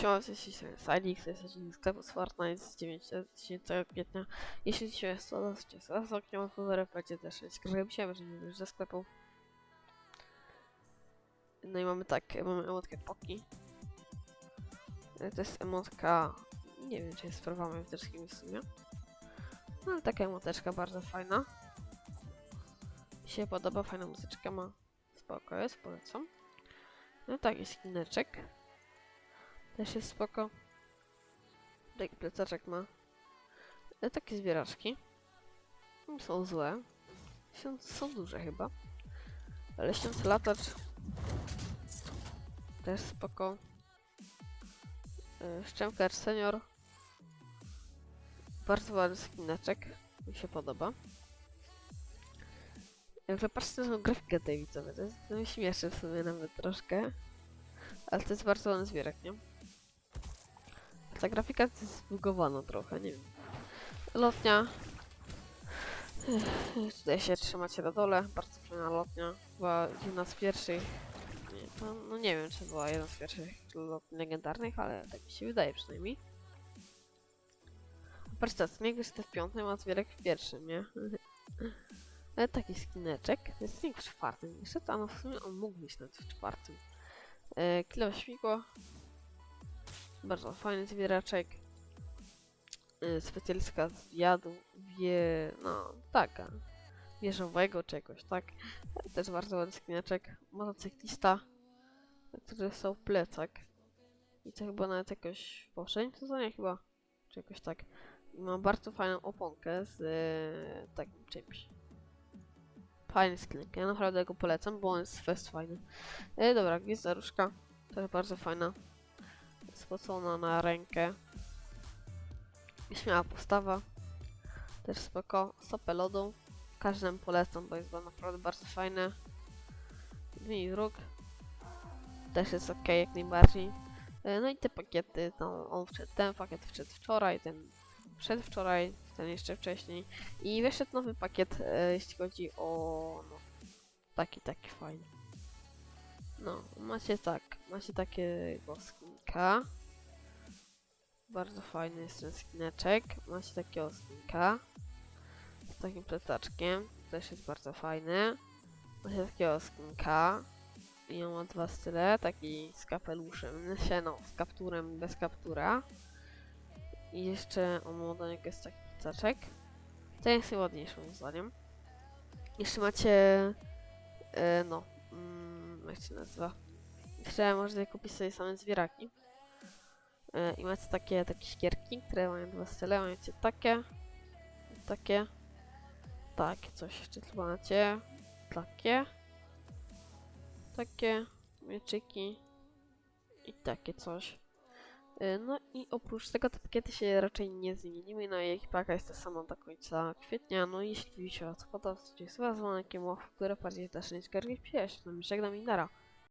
Siema, jeśli sobie Silix, jesteśmy z sklepu z Fortnite z 9, 10 kwietnia. Jeśli się jest to dosyć raz oknie otworzę, będzie też skrzydłem się, że nie ze sklepu. No i mamy tak, mamy emotkę Poki. E, To jest emotka, nie wiem czy jest z prawami autorskimi w sumie. No ale taka emoteczka bardzo fajna. Mi się podoba, fajna muzyczka ma. Spoko jest, polecam. No taki skineczek. Też jest spoko. Taki plecaczek ma. E, takie zbieraczki. Są złe. Są, duże chyba. Ale śniący latacz. Też spoko. E, Szczękacz senior. Bardzo ładny skineczek. Mi się podoba. Jak patrzcie na tą grafikę tej widzowie, to jest mnie śmieszy w sumie nawet troszkę. Ale to jest bardzo ładny zbierak, nie? Ta grafika jest zbugowana trochę, nie wiem. Lotnia. Ech, Tutaj się trzymacie na dole. Bardzo fajna lotnia. Była jedna z pierwszych. Nie, to, no nie wiem, czy była jedna z pierwszych lotni legendarnych, ale tak mi się wydaje przynajmniej. Patrzcie, Smieg jest w piątym, a Zwierek w pierwszym, nie? Ale taki skineczek. To jest w czwartym. Niestety, a no w sumie on mógł być nawet w czwartym. E, kilo śmigło. Bardzo fajny zbieraczek. Yy, specjalistka z jadu, wie, no, taka, wieżowego czegoś, tak. Też bardzo ładny skiniaczek. Motocyklista, który są plecak. I to chyba nawet jakoś w poprzednim sezonie chyba, czy jakoś tak. I ma bardzo fajną oponkę z yy, takim czymś. Fajny skinek, ja naprawdę go polecam, bo on jest fest fajny. E, dobra, gwizda różka, też bardzo fajna spocona na rękę. Śmiała postawa. Też spoko. Stopę lodu. Każdemu polecam, bo jest to naprawdę bardzo fajne. Mini. Też jest ok, jak najbardziej. E, No i te pakiety, no, on wszedł, ten pakiet wszedł wczoraj, ten przedwczoraj, ten jeszcze wcześniej. I wyszedł nowy pakiet, e, jeśli chodzi o no, taki, taki fajny. No, macie tak, macie takiego skinka. Bardzo fajny jest ten skineczek. Macie takiego skinka. Z takim plecaczkiem. Też jest bardzo fajny. Macie takiego skinka. I on ma dwa style. Taki z kapeluszem. się, no, z kapturem, bez kaptura. I jeszcze on ma do niego jest taki plecaczek. Ten jest najładniejszy moim zdaniem. Jeszcze macie... E, no, mm, jak się nazywa? Jeszcze można kupić sobie same zwieraki. E, I macie takie, takie ścierki, które mają dwa style. Macie takie, takie, takie coś jeszcze tu macie, takie, takie mieczyki i takie coś. E, No i oprócz tego te pakiety się raczej nie zmieniły, no i ekipaka jest ta sama do końca kwietnia, no i jeśli się o co podoba, to jest was dzwonkiem, które bardziej też nie skargi, piesz, no mi żegnam i nara.